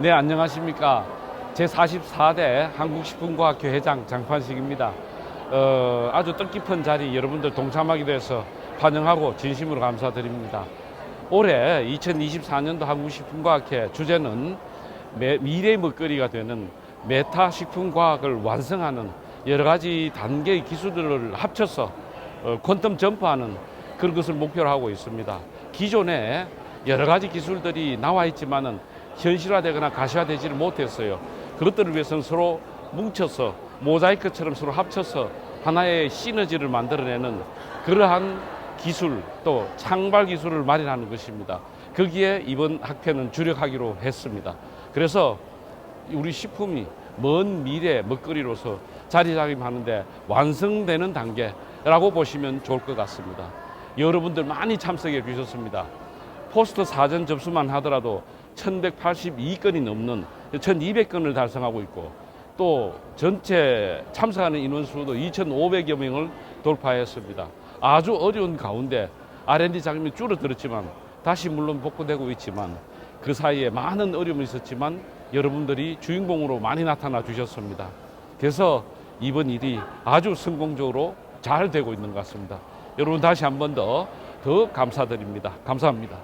네, 안녕하십니까. 제44대 한국식품과학회 회장 장판식입니다. 어, 아주 뜻깊은 자리 여러분들 동참하게 돼서 환영하고 진심으로 감사드립니다. 올해 2024년도 한국식품과학회 주제는 매- 미래의 먹거리가 되는 메타 식품과학을 완성하는 여러 가지 단계의 기술들을 합쳐서 어, 퀀텀 점프하는 그런 것을 목표로 하고 있습니다. 기존에 여러 가지 기술들이 나와 있지만은 현실화되거나 가시화되지를 못했어요. 그것들을 위해서는 서로 뭉쳐서 모자이크처럼 서로 합쳐서 하나의 시너지를 만들어내는 그러한 기술 또 창발 기술을 마련하는 것입니다. 거기에 이번 학회는 주력하기로 했습니다. 그래서 우리 식품이 먼 미래 먹거리로서 자리 잡임하는데 완성되는 단계라고 보시면 좋을 것 같습니다. 여러분들 많이 참석해 주셨습니다. 포스터 사전 접수만 하더라도 1182건이 넘는 1200건을 달성하고 있고 또 전체 참석하는 인원수도 2500여 명을 돌파했습니다. 아주 어려운 가운데 R&D 자금이 줄어들었지만 다시 물론 복구되고 있지만 그 사이에 많은 어려움이 있었지만 여러분들이 주인공으로 많이 나타나 주셨습니다. 그래서 이번 일이 아주 성공적으로 잘 되고 있는 것 같습니다. 여러분 다시 한 번 더 더 감사드립니다. 감사합니다.